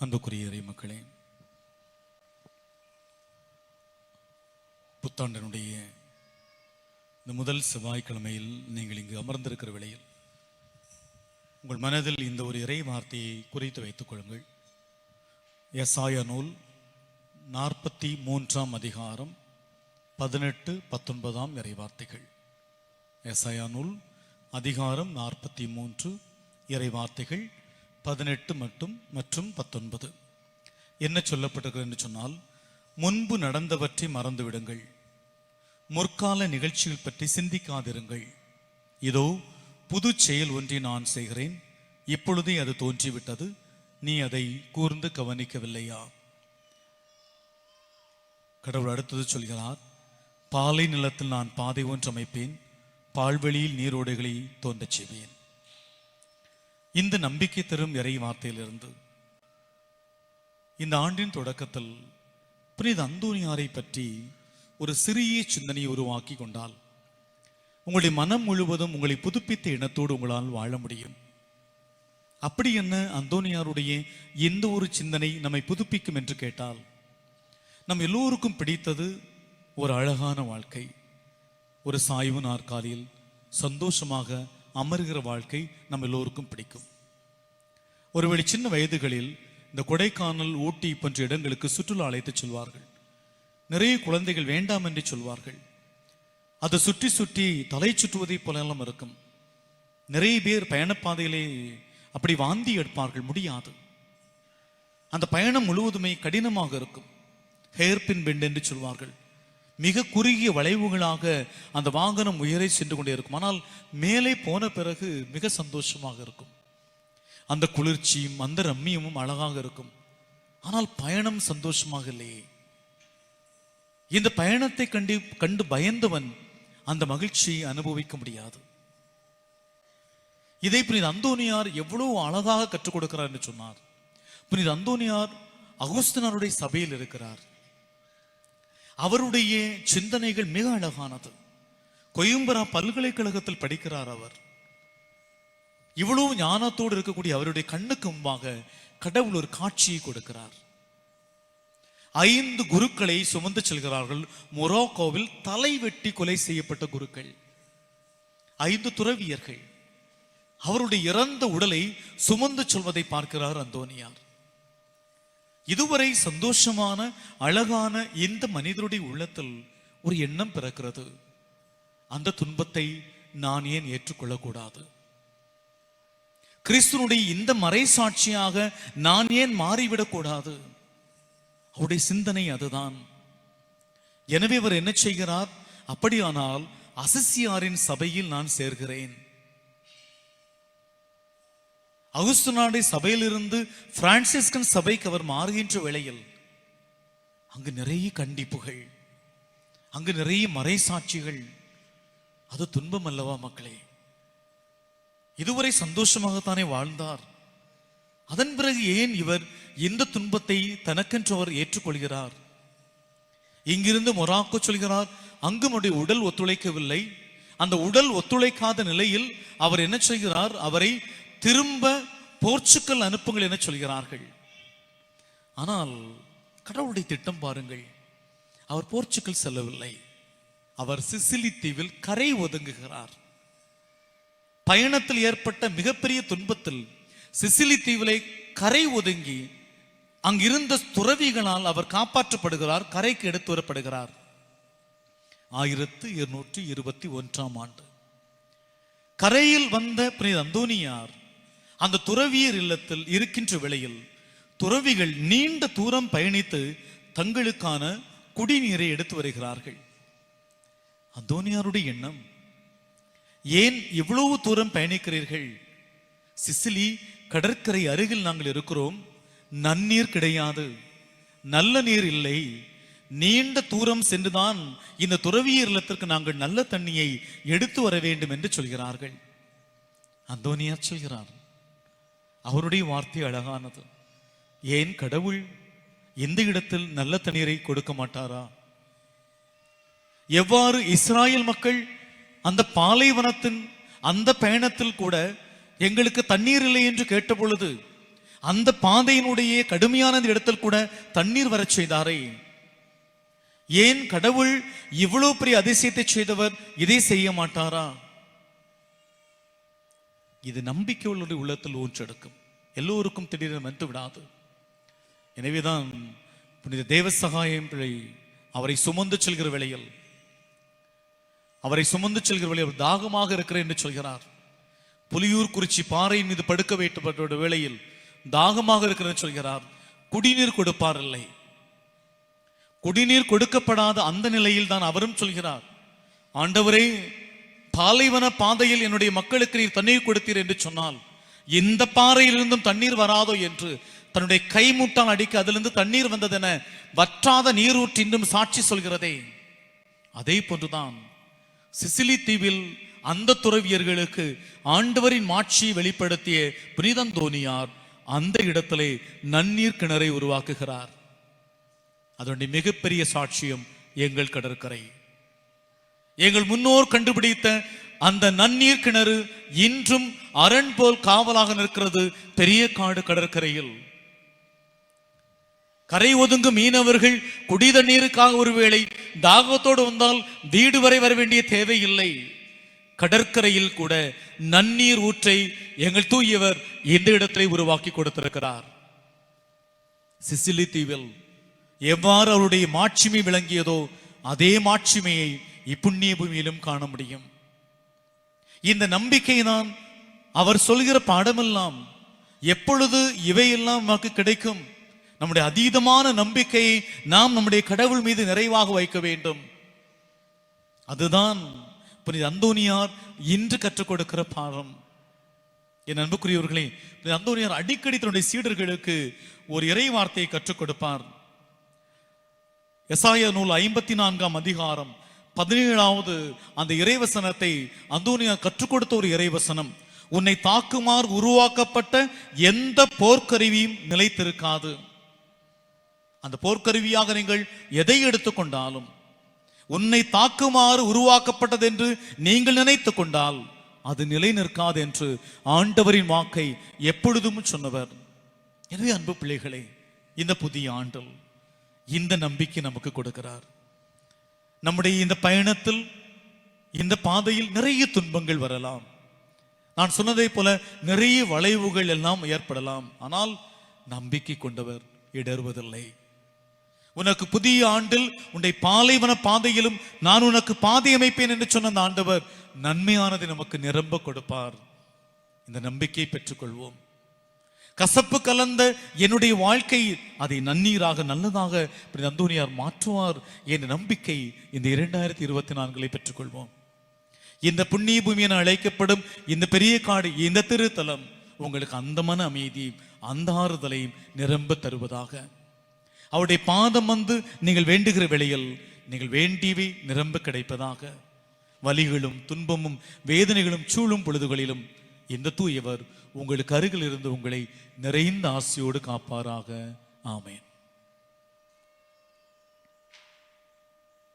அன்புக்குரிய இறை மக்களே புத்தாண்டனுடைய இந்த முதல் செவ்வாய்க்கிழமையில் நீங்கள் இங்கு அமர்ந்திருக்கிற வேளையில் உங்கள் மனதில் இந்த ஒரு இறை வார்த்தையை குறித்து வைத்துக் கொள்ளுங்கள். எஸ்ஆய நூல் நாற்பத்தி மூன்றாம் அதிகாரம் பதினெட்டு பத்தொன்பதாம் இறை வார்த்தைகள். எஸ்ஐயா நூல் அதிகாரம் நாற்பத்தி மூன்று இறை வார்த்தைகள் பதினெட்டு மட்டும் மற்றும் பத்தொன்பது. என்ன சொல்லப்பட்டிருக்கிறது என்று சொன்னால் முன்பு நடந்தவற்றை மறந்துவிடுங்கள். முற்கால நிகழ்ச்சிகள் பற்றி சிந்திக்காதிருங்கள். இதோ புது செயல் ஒன்றை நான் செய்கிறேன். இப்பொழுதே அது தோன்றிவிட்டது. நீ அதை கூர்ந்து கவனிக்கவில்லையா? கடவுள் அடுத்தது சொல்கிறார் பாலை நிலத்தில் நான் பாதை ஒன்று அமைப்பேன். பால்வெளியில் நீரோடைகளை தோன்றச் செய்வேன். இந்த நம்பிக்கை தரும் இறை வார்த்தையிலிருந்து இந்த ஆண்டின் தொடக்கத்தில் புனித அந்தோனியாரை பற்றி ஒரு சிறிய சிந்தனையை உருவாக்கி கொண்டால் உங்களுடைய மனம் முழுவதும் உங்களை புதுப்பித்த இனத்தோடு உங்களால் வாழ முடியும். அப்படி என்ன அந்தோனியாருடைய எந்த ஒரு சிந்தனை நம்மை புதுப்பிக்கும் என்று கேட்டால் நம் எல்லோருக்கும் பிடித்தது ஒரு அழகான வாழ்க்கை ஒரு சாய்வு நாற்காலியில் சந்தோஷமாக அமர்கிற வாழ்க்கை நம்ம எல்லோருக்கும் பிடிக்கும். ஒருவேளை சின்ன வயதுகளில் இந்த கொடைக்கானல் ஊட்டி போன்ற இடங்களுக்கு சுற்றுலா அழைத்துச் செல்வார்கள். நிறைய குழந்தைகள் வேண்டாம் என்று சொல்வார்கள். அதை சுற்றி சுற்றி தலை சுற்றுவதை போலெல்லாம் இருக்கும். நிறைய பேர் பயணப்பாதையிலே அப்படி வாந்தி எடுப்பார்கள் முடியாது. அந்த பயணம் முழுவதுமே கடினமாக இருக்கும். ஹேர்பின் பெண்ட் என்று சொல்வார்கள். மிக குறுகிய வளைவுகளாக அந்த வாகனம் உயரை சென்று கொண்டே இருக்கும். ஆனால் மேலே போன பிறகு மிக சந்தோஷமாக இருக்கும். அந்த குளிர்ச்சியும் அந்த ரம்மியமும் அழகாக இருக்கும். ஆனால் பயணம் சந்தோஷமாக இல்லையே. இந்த பயணத்தை கண்டு கண்டு பயந்தவன் அந்த மகிழ்ச்சியை அனுபவிக்க முடியாது. இதை புனித அந்தோனியார் எவ்வளவு அழகாக கற்றுக் கொடுக்கிறார் என்று சொன்னார். புனித அந்தோனியார் அகுஸ்தனாருடைய சபையில் இருக்கிறார். அவருடைய சிந்தனைகள் மிக அழகானது. கொயும்பரா பல்கலைக்கழகத்தில் படிக்கிறார் அவர். இவ்வளவு ஞானத்தோடு இருக்கக்கூடிய அவருடைய கண்ணுக்கு முன்பாக கடவுள் ஒரு காட்சியை கொடுக்கிறார். ஐந்து குருக்களை சுமந்து செல்கிறார்கள். மொரோக்கோவில் தலை வெட்டி கொலை செய்யப்பட்ட குருக்கள். ஐந்து துறவியர்கள். அவருடைய இறந்த உடலை சுமந்து சொல்வதை பார்க்கிறார் அந்தோனியார் இதுவரை சந்தோஷமான அழகான இந்த மனிதருடைய உள்ளத்தில் ஒரு எண்ணம் பிறக்கிறது. அந்த துன்பத்தை நான் ஏன் ஏற்றுக்கொள்ளக்கூடாது? கிறிஸ்துனுடைய இந்த மறை சாட்சியாக நான் ஏன் மாறிவிடக்கூடாது? அவருடைய சிந்தனை அதுதான். எனவே அவர் என்ன செய்கிறார்? அப்படியானால் அசசியாரின் சபையில் நான் சேர்கிறேன். அகுஸ்துனாடைய சபையிலிருந்து பிரான்சிஸ்கன் சபைக்கு அவர் மாறுகின்ற வேளையில் அங்கு நிறைய கண்டிப்புகள் அங்கு நிறைய மறைசாட்சிகள். அது துன்பம் அல்லவா மக்களே? இதுவரை சந்தோஷமாகத்தானே வாழ்ந்தார். அதன் பிறகு ஏன் இவர் இந்த துன்பத்தை தனக்கென்று அவர் ஏற்றுக்கொள்கிறார்? இங்கிருந்து மொராக்கோ சொல்கிறார் அங்கு அவருடைய உடல் ஒத்துழைக்கவில்லை. அந்த உடல் ஒத்துழைக்காத நிலையில் அவர் என்ன செய்கிறார் அவரை திரும்ப போர்ச்சுக்கல் அனுப்புங்கள் என சொல்கிறார்கள். ஆனால் கடவுளுடைய திட்டம் பாருங்கள். அவர் போர்ச்சுக்கல் செல்லவில்லை. அவர் சிசிலி தீவில் கரை ஒதுங்குகிறார். பயணத்தில் ஏற்பட்ட மிகப்பெரிய துன்பத்தில் சிசிலி தீவிலை கரை ஒதுங்கி அங்கிருந்த துறவிகளால் அவர் காப்பாற்றப்படுகிறார் கரைக்கு எடுத்து வரப்படுகிறார். ஆயிரத்து இருநூற்றி இருபத்தி ஒன்றாம் ஆண்டு. கரையில் வந்த புனித அந்தோனியார் அந்த துறவியர் இல்லத்தில் இருக்கின்ற வேளையில் துறவிகள் நீண்ட தூரம் பயணித்து தங்களுக்கான குடிநீரை எடுத்து வருகிறார்கள். அந்தோனியாருடைய எண்ணம் ஏன் இவ்வளவு தூரம் பயணிக்கிறீர்கள்? சிசிலி கடற்கரை அருகில் நாங்கள் இருக்கிறோம். நன்னீர் கிடையாது. நல்ல நீர் இல்லை. நீண்ட தூரம் சென்றுதான் இந்த துறவியர் இல்லத்திற்கு நாங்கள் நல்ல தண்ணியை எடுத்து வர வேண்டும் என்று சொல்கிறார்கள். அந்தோனியார் சொல்கிறார் அவருடைய வார்த்தை அழகானது. ஏன் கடவுள் எந்த இடத்தில் நல்ல தண்ணீரை கொடுக்க மாட்டாரா? எவ்வாறு இஸ்ராயல் மக்கள் அந்த பாலைவனத்தின் அந்த பயணத்தில் கூட எங்களுக்கு தண்ணீர் இல்லை என்று கேட்ட பொழுது அந்த பாதையினுடைய கடுமையான இந்த இடத்தில் கூட தண்ணீர் வரச் செய்தாரே. ஏன் கடவுள் இவ்வளவு பெரிய அதிசயத்தை செய்தவர் இதை செய்ய மாட்டாரா? இது நம்பிக்கை உள்ளவருடைய உள்ளத்தில் ஊற்றெடுக்கும் எல்லோருக்கும் திடீரென வந்து விடாது எனவேதான் புனித தேவ சகாயம் பிழை அவரை சுமந்து செல்கிற வேளையில் அவரை சுமந்து செல்கிற வேளையில் அவர் தாகமாக இருக்கிறேன் என்று சொல்கிறார். புலியூர் குறிச்சி பாறையின் மீது படுக்க வைக்கப்பட்ட வேளையில் தாகமாக இருக்கிறேன் சொல்கிறார். குடிநீர் கொடுப்பார் இல்லை குடிநீர் கொடுக்கப்படாத அந்த நிலையில் தான் அவரும் சொல்கிறார். ஆண்டவரே பாலைவன பாதையில் என்னுடைய மக்களுக்கு நீர் தண்ணீர் கொடுத்தீர் என்று சொன்னால் எந்த பாறையிலிருந்தும் தண்ணீர் வராதோ என்று தன்னுடைய கைமுட்டால் அடிக்க அதிலிருந்து தண்ணீர் வந்ததென வற்றாத நீரூற்று இன்னும் சாட்சி சொல்கிறதே. அதே போன்றுதான் சிசிலி தீவில் அந்த துறவியர்களுக்கு ஆண்டவரின் மாட்சியை வெளிப்படுத்திய புனிதந்தோனியார் அந்த இடத்திலே நன்னீர் கிணறை உருவாக்குகிறார். அதனுடைய மிகப்பெரிய சாட்சியம் எங்கள் கடற்கரை. எங்கள் முன்னோர் கண்டுபிடித்த அந்த நன்னீர் கிணறு இன்றும் அரண் போல் காவலாக நிற்கிறது பெரிய காடு கடற்கரையில். கரை ஒதுங்கும் மீனவர்கள் குடி தண்ணீருக்காக ஒருவேளை தாகத்தோடு வந்தால் வீடு வரை வர வேண்டிய தேவையில்லை கடற்கரையில் கூட நன்னீர் ஊற்றை எங்கள் தூயவர் இந்த இடத்தை உருவாக்கி கொடுத்திருக்கிறார். சிசிலி தீவில் எவ்வாறு அவருடைய மாட்சிமை விளங்கியதோ அதே மாட்சிமையை இப்புண்ணிய பூமியிலும் காண முடியும் இந்த நம்பிக்கை தான் அவர் சொல்கிற பாடமெல்லாம் எப்பொழுது இவையெல்லாம் நமக்கு கிடைக்கும் நம்முடைய அதீதமான நம்பிக்கையை நாம் நம்முடைய கடவுள் மீது நிறைவாக வைக்க வேண்டும். அதுதான் புனித அந்தோனியார் இன்று கற்றுக் கொடுக்கிற பாடம் என் அன்புக்குரியவர்களே புனித அந்தோனியார் அடிக்கடி தன்னுடைய சீடர்களுக்கு ஒரு இறை வார்த்தையை கற்றுக் கொடுப்பார் எசாய நூல் ஐம்பத்தி நான்காம் அதிகாரம் பதினேழாவது அந்த இறைவசனத்தை அந்தோனியா கற்றுக் கொடுத்த ஒரு இறைவசனம். உன்னை தாக்குமாறு உருவாக்கப்பட்ட எந்த போர்க்கருவியும் நிலைத்திருக்காது. அந்த போர்க்கருவியாக நீங்கள் எதை எடுத்துக்கொண்டாலும் உன்னை தாக்குமாறு உருவாக்கப்பட்டது என்று நீங்கள் நினைத்து கொண்டால் அது நிலை நிற்காது என்று ஆண்டவரின் வாக்கை எப்பொழுதும் சொன்னவர். எனவே அன்பு பிள்ளைகளே இந்த புதிய ஆண்டில் இந்த நம்பிக்கை நமக்கு கொடுக்கிறார். நம்முடைய இந்த பயணத்தில் இந்த பாதையில் நிறைய துன்பங்கள் வரலாம். நான் சொன்னதை போல நிறைய வளைவுகள் எல்லாம் ஏற்படலாம். ஆனால் நம்பிக்கை கொண்டவர் இடறுவதில்லை உனக்கு புதிய ஆண்டில் உன்னை பாலைவன பாதையிலும் நான் உனக்கு பாதை அமைப்பேன் என்று சொன்ன அந்த ஆண்டவர் நன்மையானதை நமக்கு நிரம்ப கொடுப்பார். இந்த நம்பிக்கையை பெற்றுக்கொள்வோம். கசப்பு கலந்த என்னுடைய வாழ்க்கை அதை நன்னீராக நல்லதாக நந்தோனியார் அந்தோனியார் மாற்றுவார் என்ற நம்பிக்கை இந்த இரண்டாயிரத்தி இருபத்தி நான்கிலே பெற்றுக்கொள்வோம். இந்த புண்ணிய பூமி என அழைக்கப்படும் இந்த பெரிய காடு இந்த திருத்தலம் உங்களுக்கு அந்த மன அமைதியும் அந்த ஆறுதலையும் நிரம்ப தருவதாக. அவருடைய பாதம் வந்து நீங்கள் வேண்டுகிற வேளையில் நீங்கள் வேண்டியவை நிரம்ப கிடைப்பதாக. வலிகளும் துன்பமும் வேதனைகளும் சூழும் பொழுதுகளிலும் இந்த தூயவர் உங்களுக்கு அருகில் இருந்து உங்களை நிறைந்த ஆசையோடு காப்பாராக. ஆமேன்.